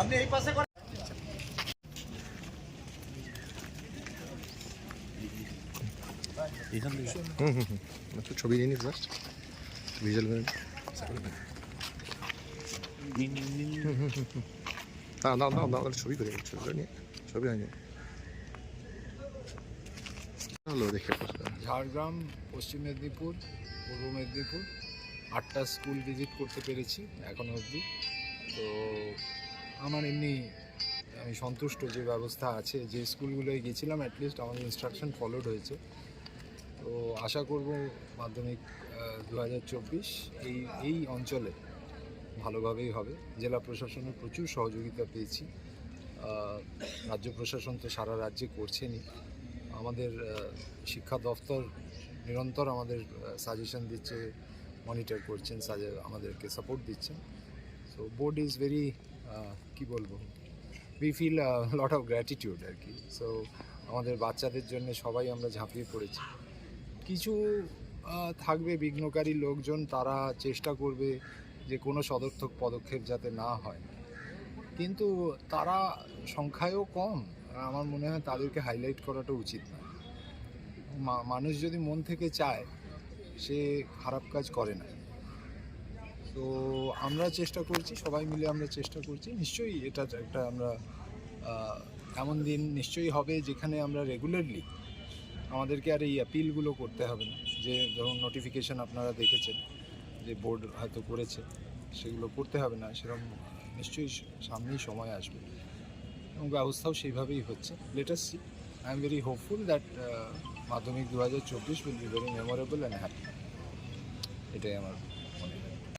আপনি এই পাশে করেন। ছবি নিয়ে নিস ভিজুয়াল। না। না না না ছবি করে ছবি করে নিয়ে ছবি হয়নি। হলো দেখে ঝাড়গ্রাম পশ্চিম মেদিনীপুর পূর্ব মেদিনীপুর। আটটা স্কুল ভিজিট করতে পেরেছি এখনও অবধি। তো আমার এমনি, আমি সন্তুষ্ট যে ব্যবস্থা আছে, যে স্কুলগুলোয় গেছিলাম অ্যাটলিস্ট আমাদের ইনস্ট্রাকশন ফলোড হয়েছে। তো আশা করব মাধ্যমিক দু হাজার চব্বিশ এই এই অঞ্চলে ভালোভাবেই হবে। জেলা প্রশাসনের প্রচুর সহযোগিতা পেয়েছি। রাজ্য প্রশাসন তো সারা রাজ্যে করছেনই। আমাদের শিক্ষা দফতর নিরন্তর আমাদের সাজেশন দিচ্ছে মনিটর করছেন, সাজে, আমাদেরকে সাপোর্ট দিচ্ছেন। সো বোর্ড ইজ ভেরি কী বলব? We feel lot of gratitude আর কি। সো আমাদের বাচ্চাদের জন্য সবাই আমরা ঝাঁপিয়ে পড়েছি। কিছু থাকবে বিঘ্নকারী লোকজন, তারা চেষ্টা করবে যে কোনো সদর্থক পদক্ষেপ যাতে না হয়। কিন্তু তারা সংখ্যায়ও কম। আমার মনে হয় তাদেরকে হাইলাইট করাটা উচিত না। মানুষ যদি মন থেকে চায়, সে খারাপ কাজ করে না। তো আমরা চেষ্টা করছি, সবাই মিলে আমরা চেষ্টা করছি। নিশ্চয়ই এটা একটা আমরা এমন দিন নিশ্চয়ই হবে যেখানে আমরা রেগুলারলি আমাদেরকে আর এই অ্যাপিলগুলো করতে হবে না। যে ধরুন নোটিফিকেশন আপনারা দেখেছেন, যে বোর্ড হয়তো করেছে, সেগুলো করতে হবে না, সেরকম নিশ্চয়ই সামনেই সময় আসবে। এবং ব্যবস্থাও সেইভাবেই হচ্ছে। Let us see I am very hopeful that Madhyamik দু হাজার চব্বিশ will be very memorable and happy এটাই আমার